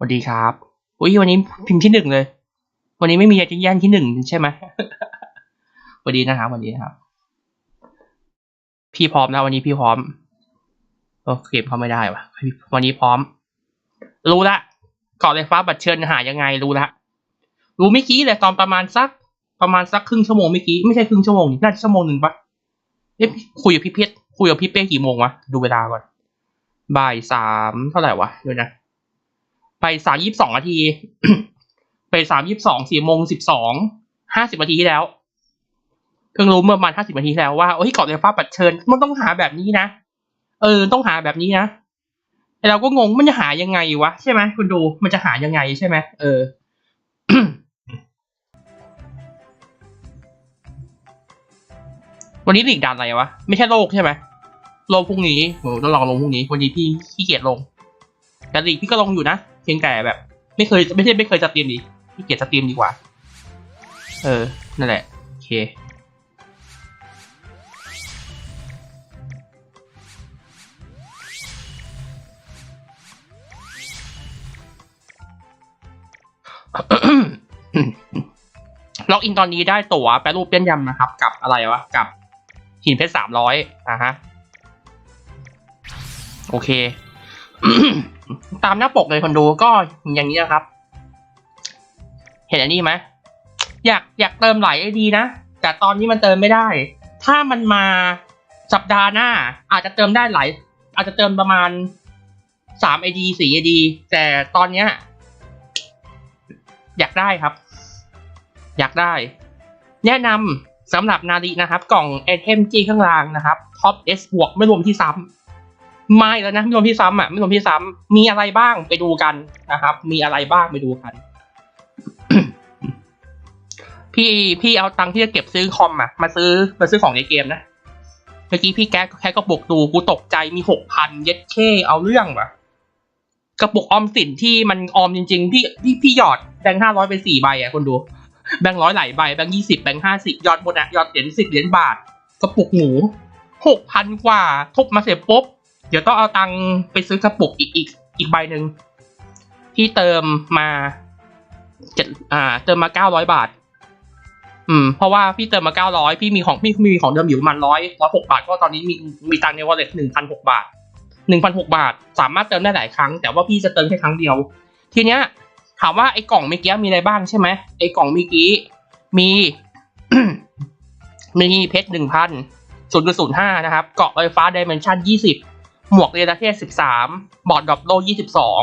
วัสดีครับ อุ้ยวันนี้พิมพ์ที่หนึ่งเลย วันนี้ไม่มีจะแย่งที่หนึ่งใช่ไหมสวัสดีนะครับสวัสดีนะครับ พี่พร้อมนะ วันนี้พี่พร้อมโอเก็บเขาไม่ได้วะวันนี้พร้อม รู้ละเกาะไฟฟ้าบัตรเชิญหายังไงรู้ละรู้เมื่อกี้เลยตอนประมาณสัก ประมาณสักครึ่งชั่วโมงเมื่อกี้ไม่ใช่ครึ่งชั่วโมงนี่น่าจะชั่วโมงหนึ่งปะเอ๊ะคุยกับพี่เพชรคุยกับพี่เป้กี่โมงวะดูเวลาก่อนบ่ายสามเท่าไหร่วะเดี๋ยวนะ ไปสามยี่สิบสองนาที ไปสามยี่สิบสองสี่โมงสิบสองห้าสิบนาทีที่แล้ว เพิ่งรู้เมื่อประมาณห้าสิบนาทีที่แล้วว่าเฮ้ยเกาะไฟฟ้าปัดเชิญมันต้องหาแบบนี้นะ เออต้องหาแบบนี้นะแต่เราก็งงมันจะหายังไงวะใช่ไหมคุณดูมันจะหายังไงใช่ไหมเออวันนี้หลีกดันอะไรวะ ไม่ใช่โลกใช่ไหมโลกพรุ่งนี้โหต้องลองลงพรุ่งนี้วันนี้พี่ขี้เกียจลงแต่หลีกพี่ก็ลงอยู่นะ พียงแต่แบบ ไม่เคยไม่ใช่ไม่เคยสตรีมดีพี่เกียจสตรีมดีกว่า เออ นั่นแหละ โอเค ล็อกอินตอนนี้ได้ตั๋วแปรรูปเปี้ยนยำนะครับ กับอะไรวะ กับหินเพชรสามร้อยอะฮะ โอเค ตามหน้าปกเลยคนดูก็อย่างนี้นะครับ เห็นอันนี้ไหมอยากอยากเติมหลายไอดีนะ แต่ตอนนี้มันเติมไม่ได้ ถ้ามันมาสัปดาห์หน้า อาจจะเติมได้หลาย อาจจะเติมประมาณสามไอดีสี่ไอดีแต่ตอนเนี้ย อยากได้ครับ อยากได้ แนะนำสำหรับนาดีนะครับ กล่องไอเทมจีข้างล่างนะครับท็อปเอสบวกไม่รวมที่ซ้ำ ไม่แล้วนะไม่รวมที่ซ้ำอะไม่รวมที่ซ้ำมีอะไรบ้างไปดูกันนะครับ มีอะไรบ้างไปดูกัน พี่พี่เอาตังค์ที่จะเก็บซื้อคอมอะมาซื้อมาซื้อของในเกมนะเมื่อกี้พี่แก๊กแค่ก็ปกดูกูตกใจมีหกพันเย็ดเคเอาเรื่องว่ะกระปุกออมสินที่มันออมจริง ๆ พี่พี่พี่หยอดแบงค์ห้าร้อยไปสี่ใบอะคนดู แบงค์ร้อยหลายใบแบงค์ยี่สิบแบงค์ห้าสิบยอดหมดอะยอดเหรียญสิบเหรียญบาท กระปุกหมูหกพันกว่าทุบมาเสร็จปุ๊บ เดี๋ยวต้องเอาตังค์ไปซื้อกระปุกอีกอีกอีกใบหนึ่งพี่เติมมาเจ็ดอ่า เติมมาเก้าร้อยบาท อืม เพราะว่าพี่เติมมาเก้าร้อยพี่มีของพี่มีของเดิมอยู่ประมาณร้อยร้อยหกบาท ก็ตอนนี้มีมีตังค์ในวอลเล็ตหนึ่งพันหกบาทหนึ่งพันหกบาท สามารถเติมได้หลายครั้ง แต่ว่าพี่จะเติมแค่ครั้งเดียว ทีเนี้ย ถามว่าไอ้กล่องเมื่อกี้มีอะไรบ้างใช่ไหมไอ้กล่องเมื่อกี้มี มีเพชรหนึ่งพันศูนย์ศูนย์ห้านะครับ เกาะไฟฟ้าดิเมนชันยี่สิบ หมวกเรดาเทสสิบสามบอร์ดดรอปโลยี่สิบสอง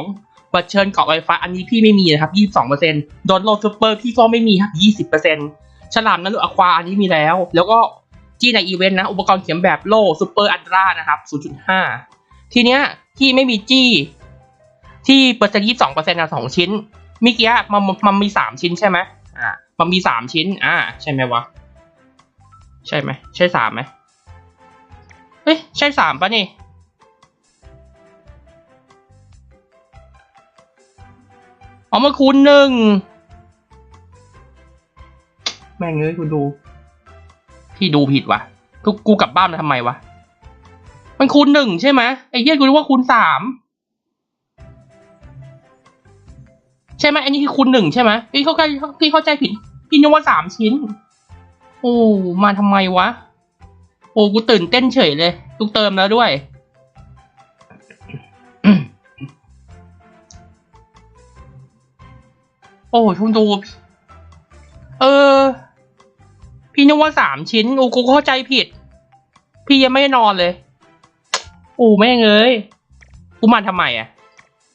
บัตรเชิญเกาะไฟฟ้าอันนี้พี่ไม่มีนะครับยี่สิบสองเปอร์เซ็นต์ดอนโลซูเปอร์พี่ก็ไม่มีครับยี่สิบเปอร์เซ็นต์ฉลามนั้นลูกอควาอันนี้มีแล้ว แล้วก็ที่ในอีเวนต์นะ อุปกรณ์เขียนแบบโลซูเปอร์อันตรานะครับศูนย์จุดห้าทีเนี้ยที่ไม่มีจี้ที่เปอร์เซ็นต์ยี่สองเปอร์เซ็นต์นะสองชิ้นมื่อกี้มันมันมีสามชิ้นใช่ไหมอ่ามันมีสามชิ้น อ่า ใช่ไหมวะ ใช่ไหม ใช่สามไหมเฮ้ย ใช่สามปะนี่ อ๋อมาคูณหนึ่ง แม่งเอ้ยกูดู พี่ดูผิดวะกูกูกลับบ้านมาทำไมวะ มันคูณหนึ่งใช่ไหมไอ้เหี้ยกูนึกว่าคูณสามใช่ไหมอันนี้คือคูณหนึ่งใช่ไหมพี่เข้าใจพี่เข้าใจผิด พี่นึกว่าสามชิ้น โอ้ มาทำไมวะ โอ้ กูตื่นเต้นเฉยเลยกูเติมแล้วด้วย โอ้คุณดู เออ พี่นึกว่าสามชิ้นโอ้กูเข้าใจผิด พี่ยังไม่นอนเลยอ้แม่งเอ้ยกูมาทำไมอะ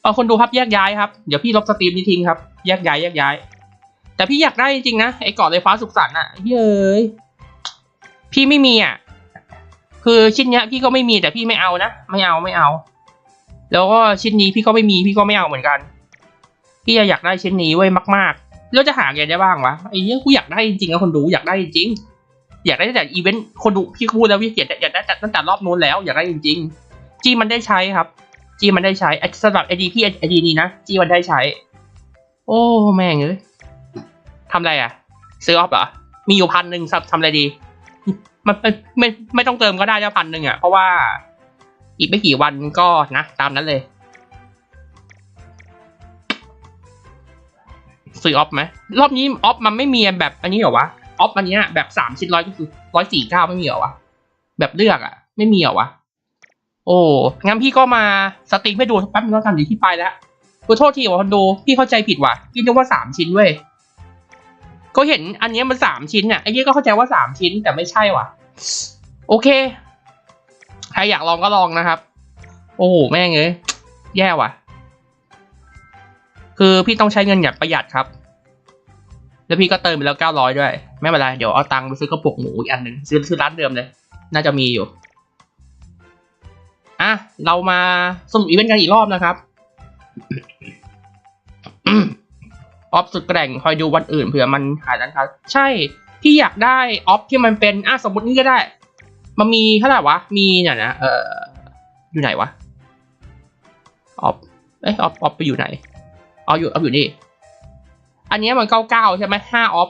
เอาคนดูครับแยกย้ายครับ เดี๋ยวพี่ลบสตรีมนี้ทิ้งครับ แยกย้ายแยกย้าย แต่พี่อยากได้จริงๆนะ ไอ้เกาะไฟฟ้าสุขสันต์อะเฮ้ยพี่ไม่มีอะ คือชิ้นเนี้ย พี่ก็ไม่มีแต่พี่ไม่เอานะ ไม่เอาไม่เอา แล้วก็ชิ้นนี้พี่ก็ไม่มีพี่ก็ไม่เอาเหมือนกัน พี่อยากได้ชิ้นนี้ไว้มากๆ แล้วจะหาไงได้บ้างวะไอ้เนี้ยกูอยากได้จริงๆนะคนดูอยากได้จริง อยากได้ตั้งแต่อีเวนต์คนดูพี่พูดแล้วพี่เกียรอยากได้ตั้งแต่รอบนู้นแล้วอยากได้จริงๆจีมันได้ใช้ครับจีมันได้ใช้สำหรับไอดีพี่ไอดีนี้นะจีมันได้ใช้ โอ้แม่งเอ้ยทำอะไรอะ ซื้อออฟเหรอมีอยู่พันหนึ่งทำอะไรดีมันไม่ไม่ไม่ต้องเติมก็ได้แล้วพันหนึ่งอะเพราะว่าอีกไม่กี่วันก็นะ ตามนั้นเลย ซื้อออฟไหมรอบนี้ออฟมันไม่มีแบบอันนี้เหรอวะออฟอันเนี้ยแบบสามชิ้นร้อยก็คือร้อยสี่เก้าไม่มีเหรอวะแบบเลือกอะไม่มีเหรอวะโอ้งั้นพี่ก็มาสตรีมให้ดูแป๊บนึงแล้วกันเดี๋ยวพี่ไปแล้วขอโทษทีว่าคนดูพี่เข้าใจผิดว่ะพี่นึกว่าสามชิ้นเว้ยก็เห็นอันนี้มันสามชิ้นอะไอ้เนี้ยก็เข้าใจว่าสามชิ้นแต่ไม่ใช่ว่ะ โอเค ใครอยากลองก็ลองนะครับ โอ้โหแม่งเอ้ยแย่ว่ะ คือพี่ต้องใช้เงินอย่างประหยัดครับ แล้วพี่ก็เติมไปแล้วเก้าร้อยด้วย ไม่เป็นไร เดี๋ยวเอาตังค์ไปซื้อกระปุกหมูอีกอันหนึ่งซื้อซื้อร้านเดิมเลย น่าจะมีอยู่ อะ เรามาสรุปอีเวนต์กันอีกรอบนะครับ ออฟสุดแกร่งคอยดูวันอื่นเผื่อมันหายร้านค้าใช่ พี่อยากได้ออฟที่มันเป็นอะสมมตินี่ก็ได้ มันมีเท่าไหร่วะ มีเนี่ยนะ เอออยู่ไหนวะ ออฟ เอ้ยออฟออฟไปอยู่ไหน เอาอยู่เอาอยู่นี่ อันนี้มันเก้าเก้าใช่ไหมห้าออฟ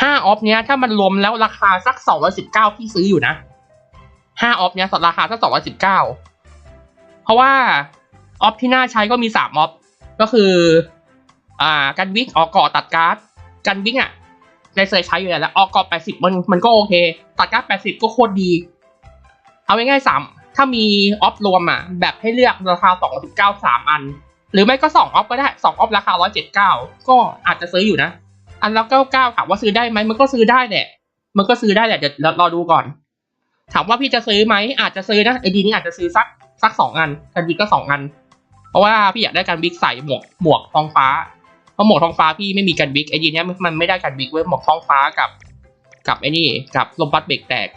ห้าออฟเนี้ยถ้ามันรวมแล้วราคาสักสองร้อยสิบเก้าพี่ซื้ออยู่นะห้าออฟเนี้ยสดราคาสักสองร้อยสิบเก้าเพราะว่าออฟที่น่าใช้ก็มีสามออฟก็คือ อ่ากันวิกออกกาะตัดการ์ดกันวิกอะได้เคยใช้อยู่แล้วออกกาะแปดสิบมันมันก็โอเค ตัดการ์ดแปดสิบก็โคตรดี เอาง่ายๆสามถ้ามีออฟรวมอะแบบให้เลือกราคาสองสิบเก้าสามอัน หรือไม่ก็สองออฟก็ได้สองออฟราคาร้อยเจ็ดเก้าก็อาจจะซื้ออยู่นะ อันละเก้าเก้าถามว่าซื้อได้ไหมมันก็ซื้อได้แหละ มันก็ซื้อได้แหละเดี๋ยวรอดูก่อน ถามว่าพี่จะซื้อไหมอาจจะซื้อนะไอดีนี้อาจจะซื้อสักสักสองอันกันบิ๊กก็สองอัน เพราะว่าพี่อยากได้กันบิ๊กใส่หมวกหมวกทองฟ้าเพราะหมวกทองฟ้าพี่ไม่มีกันบิ๊กไอดีเนี้ยมันไม่ได้กันบิ๊กเว้ยหมวกทองฟ้ากับ กับไอ้นี่กับลมพัดเบรกแตก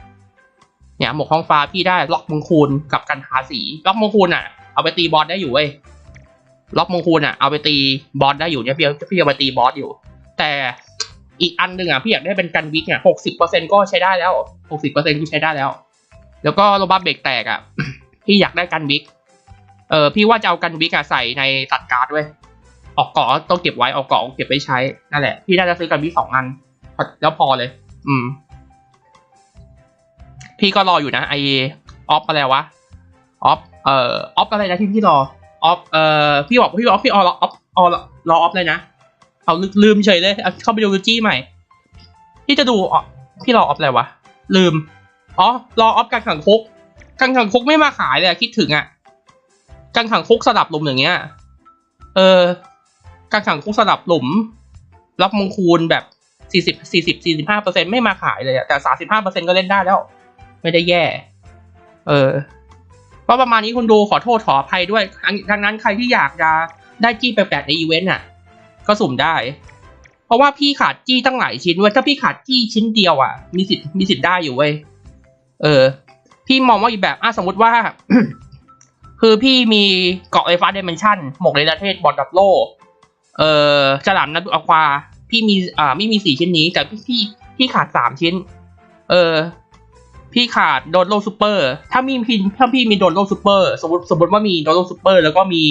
เนี่ยหมวกทองฟ้าพี่ได้ล็อกมงคูลกับกันทาสีล็อกมงคูลอะเอาไปตีบอสได้อยู่เว้ย ล็อกมงคูลอะเอาไปตีบอสได้อยู่เนี่ยพี่พี่เอาไปตีบอสอยู่ แต่อีกอันหนึ่งอะพี่อยากได้เป็นกันวิกอะหกสิบเปอร์เซ็นก็ใช้ได้แล้วหกสิบเปอร์เซ็นก็ใช้ได้แล้ว แล้วก็โรบัสเบรกแตกอะพี่อยากได้กันวิกเออพี่ว่าจะเอากันวิกอะใส่ในตัดการ์ดไว้ออกเกาะต้องเก็บไว้ออกเกาะเก็บไว้ใช้นั่นแหละพี่น่าจะซื้อกันวิกสองอันแล้วพอเลย อืม พี่ก็รออยู่นะไอออฟอะไรวะออฟเอ่อออฟอะไรนะที่พี่รอ ออฟเอ่อพี่บอกพี่ออฟพี่ออฟออฟออรอออฟเลยนะเอาลืมเฉยเลยเข้าไปดูลูจี้ใหม่ที่จะดูอ๋อพี่รอออฟอะไรวะลืมอ๋อรอออฟการขังคุกการขังคุกไม่มาขายเลยคิดถึงอะการขังคุกสลับหลุมอย่างเงี้ยเออการขังคุกสลับหลุมรับมงคูลแบบสี่สิบสี่สิบสี่สิบห้าเปอร์เซ็นไม่มาขายเลยอะแต่สาสิบห้าเปอร์เซ็นก็เล่นได้แล้ว ไม่ได้แย่ เออ ก็ประมาณนี้คุณดูขอโทษขออภัยด้วยดังนั้นใครที่อยากจะได้จี้แปลกๆในอีเวนต์อะ ก็สุ่มได้ เพราะว่าพี่ขาดจี้ตั้งหลายชิ้นเว้ยถ้าพี่ขาดจี้ชิ้นเดียวอะ มีสิทธิ์มีสิทธิ์ได้อยู่เว้ยเออ พี่มองว่าอีกแบบอะสมมติว่า คือพี่มีเกาะไฟฟ้าเดเมนชั่นหมกในประเทศบอลดับโลเอ่อฉลามนัดอควา พี่มีอ่าไม่มีสี่ชิ้นนี้ แต่พี่พี่พี่ขาดสามชิ้น เออ พี่ขาดโดนโลซูเปอร์ ถ้ามีพี่ถ้าพี่มีโดนโลซูเปอร์ สมมติสมมติว่ามีโดนโลซูเปอร์ แล้วก็มี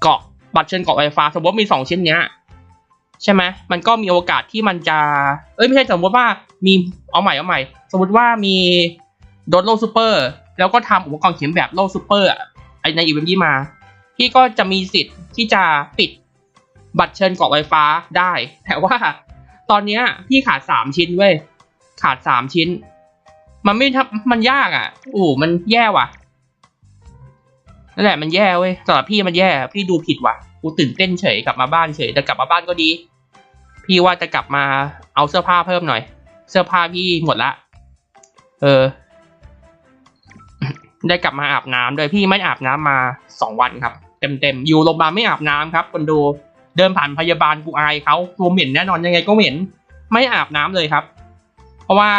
เกาะบัตรเชิญเกาะไฟฟ้า สมมติมีสองชิ้นเนี้ย ใช่ไหมมันก็มีโอกาสที่มันจะ เอ้ยไม่ใช่สมมติว่ามีเอาใหม่เอาใหม่ สมมติว่ามีโดนโลซูเปอร์ แล้วก็ทำอุปกรณ์เขียนแบบโลซูเปอร์อะไอในอีเวนต์ที่มาพี่ก็จะมีสิทธิ์ที่จะปิดบัตรเชิญเกาะไฟฟ้าได้ แต่ว่าตอนเนี้ยพี่ขาดสามชิ้นเว้ย ขาดสามชิ้น มันไม่ทับมันยากอะโอ้โหมันแย่ว่ะนั่นแหละมันแย่เว้ยสำหรับพี่มันแย่พี่ดูผิดว่ะกูตื่นเต้นเฉยกลับมาบ้านเฉยแต่กลับมาบ้านก็ดี พี่ว่าจะกลับมาเอาเสื้อผ้าเพิ่มหน่อย เสื้อผ้าพี่หมดละ เออ ได้กลับมาอาบน้ำโดยพี่ไม่อาบน้ำมาสองวันครับ เต็มเต็มอยู่โรงพยาบาลไม่อาบน้ำครับคนดูเดินผ่านพยาบาลกูอายเขาตัวเหม็นแน่นอนยังไงก็เหม็น ไม่อาบน้ำเลยครับ เพราะว่า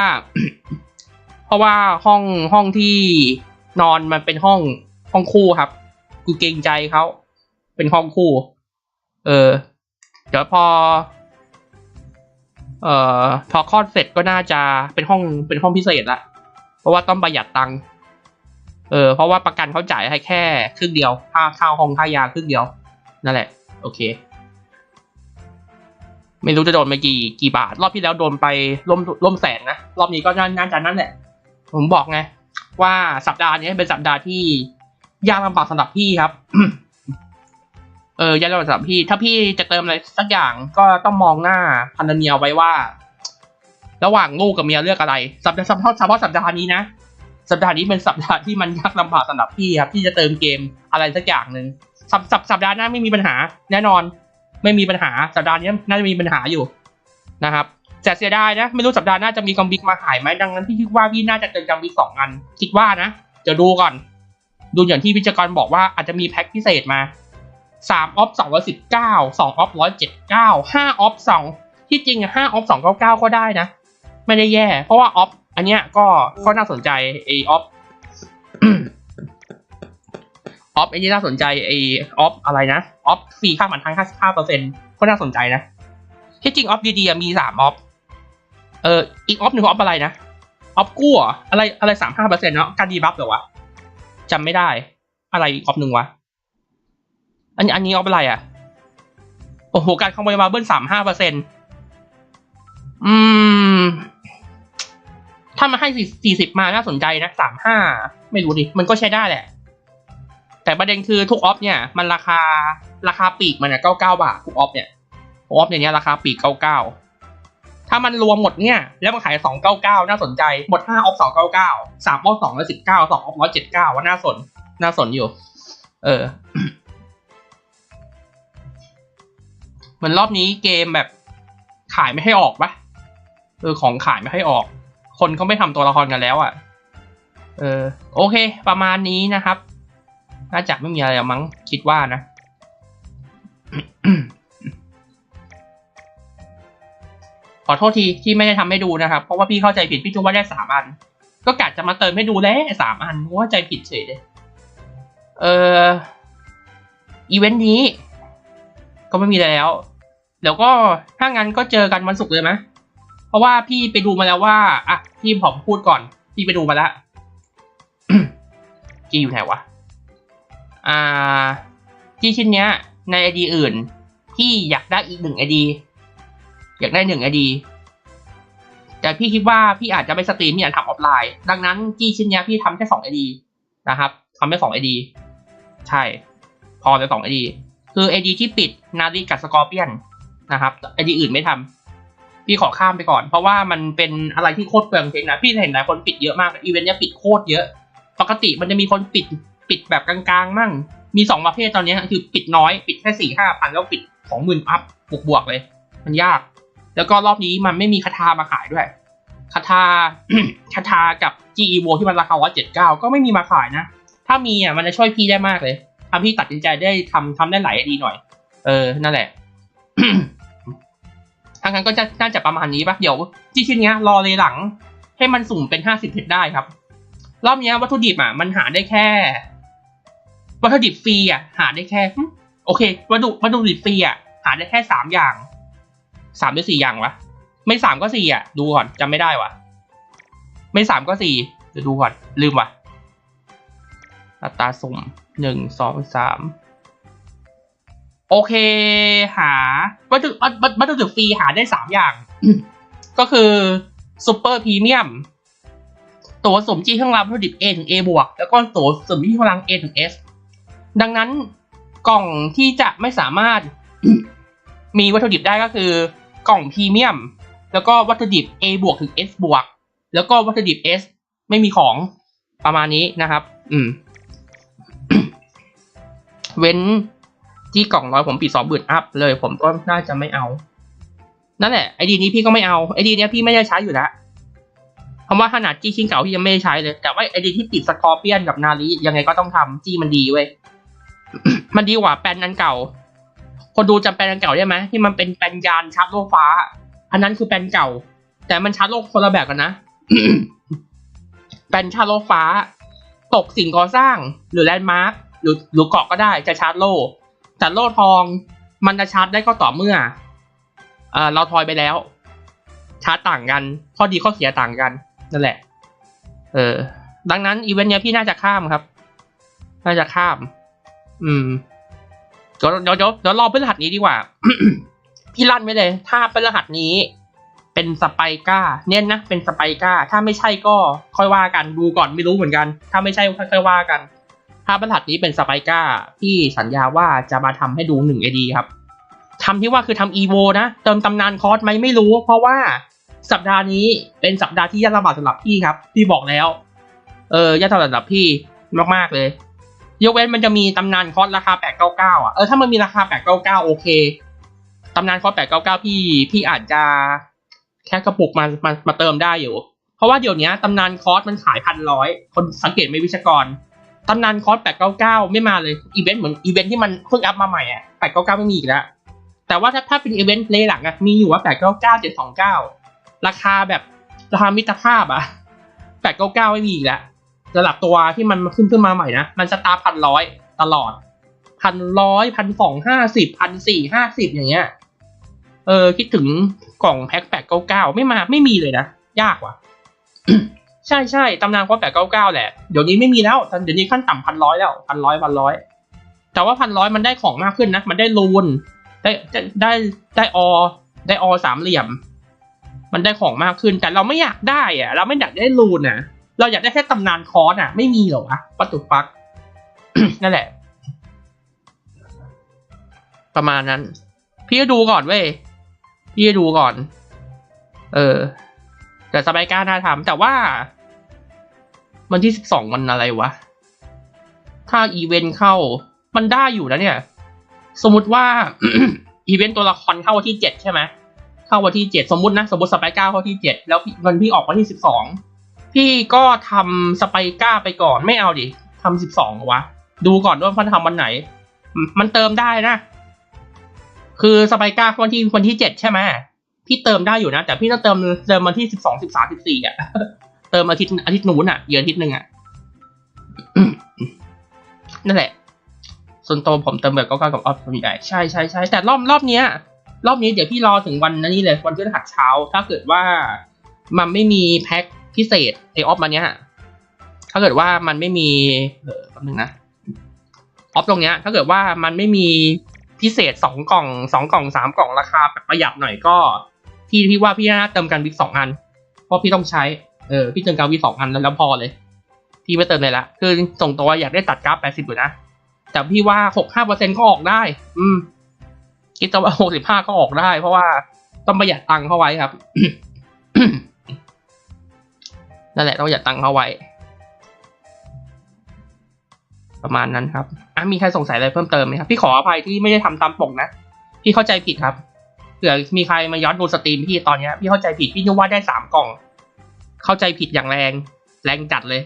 เพราะว่าห้องห้องที่นอนมันเป็นห้องห้องคู่ครับ กูเกรงใจเขาเป็นห้องคู่ เออ เดี๋ยวพอ เอ่อพอคลอดเสร็จก็น่าจะเป็นห้องเป็นห้องพิเศษละเพราะว่าต้องประหยัดตังค์เออเพราะว่าประกันเขาจ่ายให้แค่ครึ่งเดียวค่าข้าวห้องค่ายาครึ่งเดียว นั่นแหละ โอเค ไม่รู้จะโดนไปกี่กี่บาท รอบที่แล้วโดนไปร่วมร่วมแสนนะ รอบนี้ก็น่าจะนั่นแหละ ผมบอกไง ว่าสัปดาห์นี้เป็นสัปดาห์ที่ยากลำบากสำหรับพี่ครับ เออยากเล่ากสำหรับพี่ ถ้าพี่จะเติมอะไรสักอย่างก็ต้องมองหน้าพันธเมียไว้ว่า ระหว่างลูกกับเมียเลือกอะไร สัปดาห์เฉพาะเฉพาะสัปดาห์นี้นะสัปดาห์นี้เป็นสัปดาห์ที่มันยากลำบากสำหรับพี่ครับที่จะเติมเกมอะไรสักอย่างหนึ่งสัปสัปสัปดาห์หน้าไม่มีปัญหา แน่นอน ไม่มีปัญหาสัปดาห์นี้น่าจะมีปัญหาอยู่นะครับแต่เสียดายนะ ไม่รู้สัปดาห์หน้าจะมีกัมบิกมาขายไหมดังนั้นพี่คิดว่าพี่น่าจะเติมกัมบิกสองอันคิดว่านะเดี๋ยวดูก่อน ดูอย่างที่วิจกรบอกว่าอาจจะมีแพ็คพิเศษมาสามออฟสองร้อยสิบเก้าสองออฟร้อยเจ็ดเก้าห้าออฟสองที่จริงห้าออฟสองเก้าเก้าก็ได้นะ ไม่ได้แย่ เพราะว่าออฟอันเนี้ยก็ก็น่าสนใจไอออฟ ออฟอันนี้น่าสนใจไอออฟอะไรนะออฟฟรีค่ามันทั้งห้าสิบห้าเปอร์เซ็นต์ก็น่าสนใจนะ ที่จริงออฟดีๆมีสามออฟเอออีกออฟหนึ่งออฟอะไรนะออฟกู้อะไรอะไรสามห้าเปอร์เซ็นต์เนาะการดีบัฟเหรอวะจำไม่ได้ อะไรอีกออฟหนึ่งวะอันนี้อันนี้ออฟอะไรอะโอ้โหการขโมยมาเบิ้ลสามห้าเปอร์เซ็นต์อืม ถ้ามาให้สี่สิบมาน่าสนใจนะสามห้าไม่รู้ดิ มันก็ใช้ได้แหละ แต่ประเด็นคือทุกออฟเนี่ยมันราคาราคาปีกมันเนี่ยเก้าเก้าบาททุกออฟเนี่ยออฟอย่างเงี้ยราคาปีกเก้าเก้าถ้ามันรวมหมดเนี่ยแล้วมันขายสองเก้าเก้าน่าสนใจหมดห้าออฟสองเก้าเก้าสามออฟสองร้อยสิบเก้าสองออฟร้อยเจ็ดเก้าว่าน่าสนน่าสนอยู่ เออเหมือนรอบนี้เกมแบบขายไม่ให้ออกปะเออของขายไม่ให้ออก คนเขาไม่ทำตัวละครกันแล้วอะ่ะ เออ โอเค ประมาณนี้นะครับ น่าจะไม่มีอะไรมั้งคิดว่านะขอโทษทีที่ไม่ได้ทำให้ดูนะครับ เพราะว่าพี่เข้าใจผิดพี่คิดว่าได้สามอัน ก็กะจะมาเติมให้ดูแล้วสามอันเพราะว่าใจผิดเฉยเลยเอออีเวนต์นี้ ก็ไม่มีแล้วเดี๋ยวก็ถ้างั้นก็เจอกันวันศุกร์เลยไหมเพราะว่าพี่ไปดูมาแล้วว่าอะพี่ผมพูดก่อน พี่ไปดูมาแล้วจีอยู่ไหนวะ อ่าจีชิ้นเนี้ยในไอดีอื่นพี่อยากได้อีกหนึ่งไอดีอยากได้หนึ่งไอดีแต่พี่คิดว่าพี่อาจจะไม่สตรีมพี่อาจทำออฟไลน์ ดังนั้นจีชิ้นเนี้ยพี่ทำแค่สองไอดีนะครับทำแค่สองไอดีใช่ พอแต่สองไอดีคือไอดีที่ปิดนาริกับสกอร์เปียนนะครับไอดีอื่นไม่ทำพี่ขอข้ามไปก่อน เพราะว่ามันเป็นอะไรที่โคตรเปลืองเพลงนะพี่เห็นหลายคนปิดเยอะมากอีเวนต์เนี้ยปิดโคตรเยอะ ปกติมันจะมีคนปิด ปิดแบบกลางๆ มั่ง มีสองประเภทตอนนี้คือปิดน้อยปิดแค่สี่ห้าพันแล้วปิดสองหมื่นอัพบวกบวกๆเลย มันยาก แล้วก็รอบนี้มันไม่มีคาทามาขายด้วยคาทาคาทากับ GEVO ที่มันราคาว่าเจ็ดเก้าก็ไม่มีมาขายนะ ถ้ามีอะมันจะช่วยพี่ได้มากเลยทำพี่ตัดสินใจได้ทำทำได้หลายดีหน่อย เออ นั่นแหละทางนั้นก็จะน่าจะประมาณนี้ปะเดี๋ยวที่ชิ้นเนี้ยรอเลยหลัง ให้มันสุ่มเป็นห้าสิบเพชรได้ครับ รอบนี้วัตถุดิบอะมันหาได้แค่ วัตถุดิบฟรีอะหาได้แค่หึโอเควัตถุวัตถุดิบฟรีอะหาได้แค่สามอย่างสามหรือสี่อย่างวะไม่สามก็สี่อะ ดูก่อนจำไม่ได้วะไม่สามก็สี่เดี๋ยวดูก่อนลืมวะอัตราสุ่มหนึ่งสองสามโอเค หาวัตถุวัตวัตวัตถุดิบฟรีหาได้สามอย่าง ก็คือซูเปอร์พรีเมียมตัวสมจีเครื่องรางวัตถุดิบ A ถึง A บวกแล้วก็ตัวสมจีพลัง A ถึง S ดังนั้นกล่องที่จะไม่สามารถ มีวัตถุดิบได้ก็คือกล่องพรีเมียม แล้วก็วัตถุดิบ A บวกถึง S บวก แล้วก็วัตถุดิบ S ไม่มีของประมาณนี้นะครับ อืม เว้นที่กล่องร้อยผมปิดสองหมื่นอัพเลย ผมก็น่าจะไม่เอา นั่นแหละไอดีนี้พี่ก็ไม่เอาไอดีเนี้ยพี่ไม่ได้ใช้อยู่แล้วเพราะว่าขนาดจี้ชิ้นเก่าพี่ยังไม่ได้ใช้เลย แต่ว่าไอดีที่ปิดสกอร์เปียนกับนารียังไงก็ต้องทำจี้มันดีเว้ย มันดีกว่าแปลนอันเก่า คนดูจำแปลนอันเก่าได้ไหมที่มันเป็นแปลนยานชาร์จโลกฟ้า อันนั้นคือแปลนเก่า แต่มันชาร์จโลกคนละแบบกันนะแปลนชาร์จโลกฟ้า ตกสิ่งก่อสร้าง หรือแลนด์มาร์คหรือหรือเกาะก็ได้จะชาร์จโลแต่โล่ทองมันจะชาร์จได้ก็ต่อเมื่อเออเราทอยไปแล้ว ชาร์จต่างกัน ข้อดีข้อเสียต่างกันนั่นแหละ เออ ดังนั้นอีเวนต์เนี้ยพี่น่าจะข้ามครับ น่าจะข้าม อืมเดี๋ยวเดี๋ยวเดี๋ยวรอพฤหัสนี้ดีกว่า พี่ลั่นไว้เลย ถ้าพฤหัสนี้ เป็นสไปก้า เน้นนะ เป็นสไปก้า ถ้าไม่ใช่ก็ค่อยว่ากันดูก่อนไม่รู้เหมือนกัน ถ้าไม่ใช่ค่อยๆว่ากัน ถ้าบรรทัดนี้เป็นสไปก้า พี่สัญญาว่าจะมาทำให้ดูหนึ่งเอดีครับทำที่ว่าคือทำอีโวนะ เติมตำนานคอร์สไหมไม่รู้ เพราะว่าสัปดาห์นี้เป็นสัปดาห์ที่ยากลำบากสำหรับพี่ครับ พี่บอกแล้ว เออยากลำบากสำหรับพี่มากๆเลย ยกเว้นมันจะมีตำนานคอร์สราคา 899 อะ เออ ถ้ามันมีราคา 899 โอเค ตำนานคอร์ส899 พี่ พี่อาจจะแค่กระปุกมามามาเติมได้อยู่ เพราะว่าเดี๋ยวนี้ตำนานคอร์สมันขายพันร้อย คนสังเกตไหมวิชากร ตำนานคอร์ส899 ไม่มาเลย อีเวนต์เหมือนอีเวนต์ที่มันเพิ่งอัพมาใหม่อะ 899 ไม่มีอีกแล้ว แต่ว่าถ้าถ้าเป็นอีเวนต์เลหลังอะ มีอยู่ว่า 899 729 ราคาแบบราคามิตรภาพอะ 899 ไม่มีอีกแล้ว ระดับตัวที่มันขึ้นขึ้นมาใหม่นะ มันสตาร์พันร้อยตลอดพันร้อยพันสองห้าสิบพันสี่ห้าสิบอย่างเงี้ย เออ คิดถึงกล่องแพ็คแปดเก้าเก้าไม่มาไม่มีเลยนะ ยากว่ะ ใช่ใช่ตำนานคอแปดเก้าเก้าแหละ เดี๋ยวนี้ไม่มีแล้ว เดี๋ยวนี้ขั้นต่ำพันร้อยแล้วพันร้อยพันร้อยแต่ว่าพันร้อยมันได้ของมากขึ้นนะ มันได้รูนได้ได้ได้ได้อได้อสามเหลี่ยม มันได้ของมากขึ้นแต่เราไม่อยากได้อะเราไม่อยากได้รูนอะ เราอยากได้แค่ตำนานคอร์สอะไม่มีหรอวะปัตุปักนั่นแหละ ประมาณนั้น พี่ก็ดูก่อนเว้ยพี่ก็ดูก่อน เออ แต่สบายกล้าน่าทำแต่ว่า วันที่สิบสองวันอะไรวะ ถ้าอีเวนต์เข้า มันได้อยู่นะเนี่ย สมมติว่าอีเวนต์ตัวละครเข้าวันที่เจ็ดใช่ไหมเข้าวันที่เจ็ดสมมตินะ สมมติสไปก้าเข้าที่เจ็ดแล้ววันพี่ออกวันที่สิบสอง พี่ก็ทำสไปก้าไปก่อนไม่เอาดิทำสิบสองวะ ดูก่อนว่าพันทำวันไหน มันเติมได้นะ คือสไปก้าวันที่วันที่เจ็ดใช่ไหมพี่เติมได้อยู่นะ แต่พี่ต้องเติมเติมวันที่สิบสองสิบสามสิบสี่อะ เติมอาทิตย์อาทิตย์นู้นอะเยือนอาทิตย์หนึ่งอะนั่นแหละ ส่วนตัวผมเติมแบบก้าเก้ากับออฟส่วนใหญ่ใช่ใช่ใช่แต่รอบรอบเนี้ย รอบนี้เดี๋ยวพี่รอถึงวันนี้เลยวันพฤหัสเช้า ถ้าเกิดว่ามันไม่มีแพ็ค พิเศษไอออฟมาเนี้ยถ้าเกิดว่ามันไม่มีเออแป๊บนึงนะออฟตรงเนี้ย ถ้าเกิดว่ามันไม่มีพิเศษสองกล่องสองกล่องสามกล่องราคาแบบประหยัดหน่อยก็ พี่พี่ว่าพี่น่าเติมกันวิกสองอัน เพราะพี่ต้องใช้เออพี่เติมกันวิกสองอันแล้วแล้วพอเลย พี่ไม่เติมเลยละคือส่งตัวอยากได้ตัดกราฟแปดสิบอยู่นะแต่พี่ว่าหกห้าเปอร์เซ็นก็ออกได้ อืมคิดว่าหกสิบห้าก็ออกได้ เพราะว่าต้องประหยัดตังค์เข้าไว้ครับ นั่นแหละต้องประหยัดตังเข้าไว้ ประมาณนั้นครับอะมีใครสงสัยอะไรเพิ่มเติมไหมครับพี่ขออภัยที่ไม่ได้ทำตามปกนะพี่เข้าใจผิดครับเผื่อมีใครมาย้อนดูสตรีมพี่ตอนเนี้ยพี่เข้าใจผิดพี่นึกว่าได้สามกล่อง เข้าใจผิดอย่างแรง แรงจัดเลย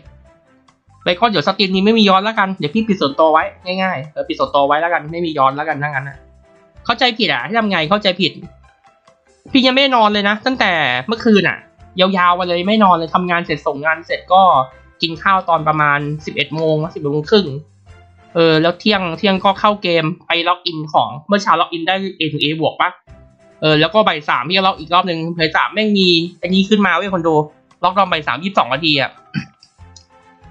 ไปก็เดี๋ยวสตรีมนี้ไม่มีย้อนแล้วกันเดี๋ยวพี่ปิดส่วนตัวไว้ง่ายๆเออปิดส่วนตัวไว้แล้วกันไม่มีย้อนแล้วกันทั้งนั้นนะเข้าใจผิดอะให้ทำไงเข้าใจผิด พี่ยังไม่นอนเลยนะ ตั้งแต่เมื่อคืนอะ ยาวๆมาเลยไม่นอนเลยทำงานเสร็จส่งงานเสร็จก็กินข้าวตอนประมาณสิบเอ็ดโมงสิบเอ็ดโมงครึ่งเออแล้วเที่ยงเที่ยงก็เข้าเกมไปล็อกอินของเมื่อเช้าล็อกอินได้ A ถึง A บวกปะเออแล้วก็ใบสามพี่ล็อกอีกรอบหนึ่งบ่ายสามแม่งมีอันนี้ขึ้นมาเว้ยคนดูล็อกรอบใบสามยี่สิบสองนาทีอะ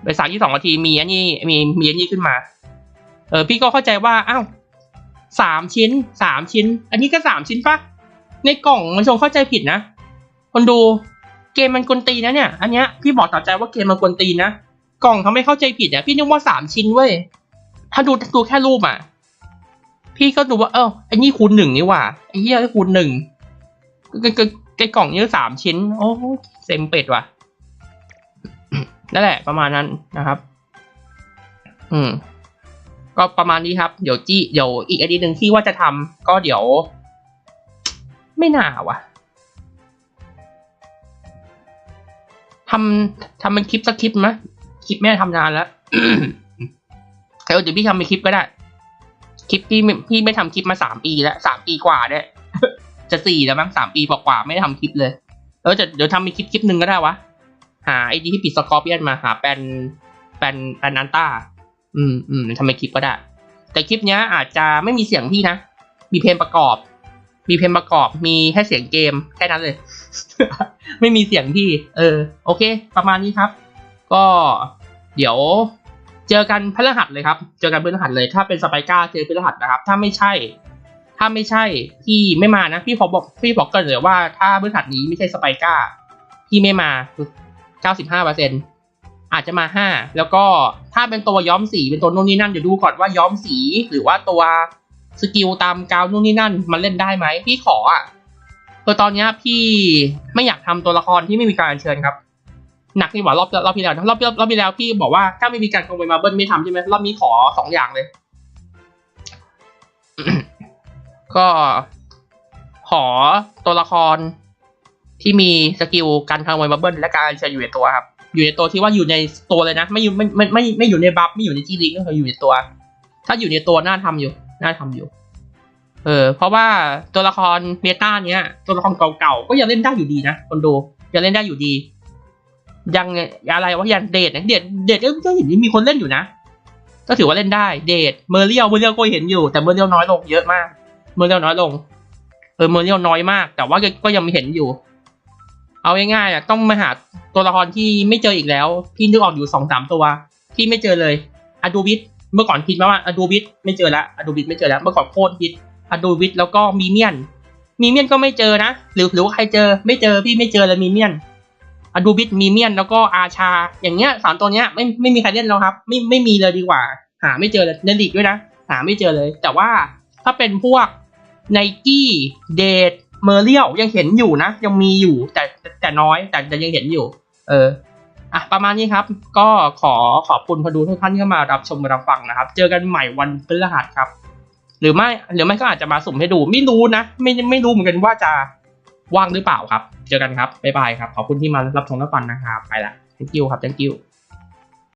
บ่ายสามยี่สิบสองนาทีมีอันนี้มีมีอันนี้ขึ้นมา เออพี่ก็เข้าใจว่าอ้าวสามชิ้นสามชิ้น อันนี้ก็สามชิ้นปะในกล่องมันชงเข้าใจผิดนะ คนดู เกมมันกวนตีนะเนี่ย อันเนี้ยพี่บอกต่อใจว่าเกมมันกวนตีนนะกล่องเขาไม่เข้าใจผิดอะพี่นึกว่าสามชิ้นเว้ย ถ้าดูดูแค่รูปอะ พี่ก็ดูว่าเออไอ้นี่คูณหนึ่งนี่ว่าไอ้เหี้ยคูณหนึ่งไอ้กล่องนี้สามชิ้น โอ้เซ็มเป็ดว่ะ นั่นแหละ ประมาณนั้นนะครับ อืม ก็ประมาณนี้ครับ เดี๋ยวจี้ เดี๋ยวอีกอันหนึ่งที่ว่าจะทำก็เดี๋ยว ไม่น่าว่ะ ทำทำเป็นคลิปสักคลิปไหมคลิปแม่ทำนานแล้วเดี๋ยวเดี๋ยวพี่ทำเป็นคลิปก็ได้ คลิปพี่พี่ไม่ทำคลิปมาสามปีแล้วสามปีกว่าเนี่ยจะสี่แล้วมั้งสามปีกว่าไม่ได้ทำคลิปเลยเออจะเดี๋ยวทำเป็นคลิปคลิปหนึ่งก็ได้วะ หาไอดีที่ปิดสกอร์เปียนมาหาแปนแปนแปนนันต้าอืมอืมทำเป็นคลิปก็ได้ แต่คลิปเนี้ยอาจจะไม่มีเสียงพี่นะ มีเพลงประกอบ มีเพลงประกอบมีแค่เสียงเกมแค่นั้นเลย ไม่มีเสียงพี่ เออ โอเค ประมาณนี้ครับ ก็เดี๋ยวเจอกันพฤหัสเลยครับ เจอกันพฤหัสเลย ถ้าเป็นสไปก้าเจอพฤหัสนะครับ ถ้าไม่ใช่ ถ้าไม่ใช่พี่ไม่มานะ พี่ขอบอกพี่บอกกันเลยว่าถ้าพฤหัสนี้ไม่ใช่สไปก้าพี่ไม่มา95เปอร์เซ็นอาจจะมาห้าแล้วก็ถ้าเป็นตัวย้อมสีเป็นตัวนู่นนี่นั่นเดี๋ยวดูก่อนว่าย้อมสีหรือว่าตัว สกิลตามกาวนู่นนี่นั่นมันเล่นได้ไหมพี่ขออะคือตอนนี้พี่ไม่อยากทำตัวละครที่ไม่มีการอัญเชิญครับ หนักนี่หว่ารอบรอบที่แล้วนะรอบรอบรอบที่แล้วพี่บอกว่าถ้าไม่มีการขโมยมาเบิ้ลไม่ทำใช่ไหมรอบนี้ขอสองอย่างเลย ก็ขอตัวละครที่มีสกิลการขโมยมาเบิ้ลและการอัญเชิญอยู่ในตัวครับ อยู่ในตัวที่ว่าอยู่ในตัวเลยนะ ไม่อยู่ไม่ไม่ไม่อยู่ในบัฟไม่อยู่ในจีลิงก็คืออยู่ในตัว ถ้าอยู่ในตัวน่าทำอยู่ น่าทำอยู่ เออ เพราะว่าตัวละครเมตาเนี้ย ตัวละครเก่าๆก็ยังเล่นได้อยู่ดีนะคนดูยังเล่นได้อยู่ดี ยังอะไรวะยังเดทนะเดทเดทก็เห็นมีคนเล่นอยู่นะ ก็ถือว่าเล่นได้เดทเมอร์เรียลเมอร์เรียลก็เห็นอยู่ แต่เมอร์เรียลน้อยลงเยอะมาก เมอร์เรียลน้อยลงเออเมอร์เรียลน้อยมาก แต่ว่าก็ยังมีเห็นอยู่ เอาง่ายๆอะต้องมาหาตัวละครที่ไม่เจออีกแล้วพี่นึกออกอยู่สองสามตัว ที่ไม่เจอเลยอะดูบิท เมื่อก่อนคิดว่าอดูบิทไม่เจอแล้วอดูบิทไม่เจอแล้ว เมื่อก่อนโคตรฮิตอดูบิทแล้วก็มีเมียน มีเมียนก็ไม่เจอนะ หรือหรือว่าใครเจอไม่เจอพี่ไม่เจอเลยมีเมียนอดูบิทมีเมียนแล้วก็อาชา อย่างเงี้ยสามตัวเนี้ยไม่ไม่มีใครเล่นแล้วครับ ไม่ไม่มีเลยดีกว่า หาไม่เจอเลยในลีกด้วยนะ หาไม่เจอเลย แต่ว่าถ้าเป็นพวกไนกี้เดทเมอร์เรียลยังเห็นอยู่นะ ยังมีอยู่แต่แต่น้อยแต่แต่ยังเห็นอยู่ เออ อะประมาณนี้ครับ ก็ขอขอบคุณคนดูทุกท่านที่เข้ามารับชมรับฟังนะครับ เจอกันใหม่วันพฤหัสครับ หรือไม่หรือไม่ก็อาจจะมาสุ่มให้ดูไม่รู้นะ ไม่ไม่รู้เหมือนกันว่าจะว่างหรือเปล่าครับ เจอกันครับบ๊ายบายครับขอบคุณที่มารับชมรับฟังนะครับไปละ thank you ครับ thank you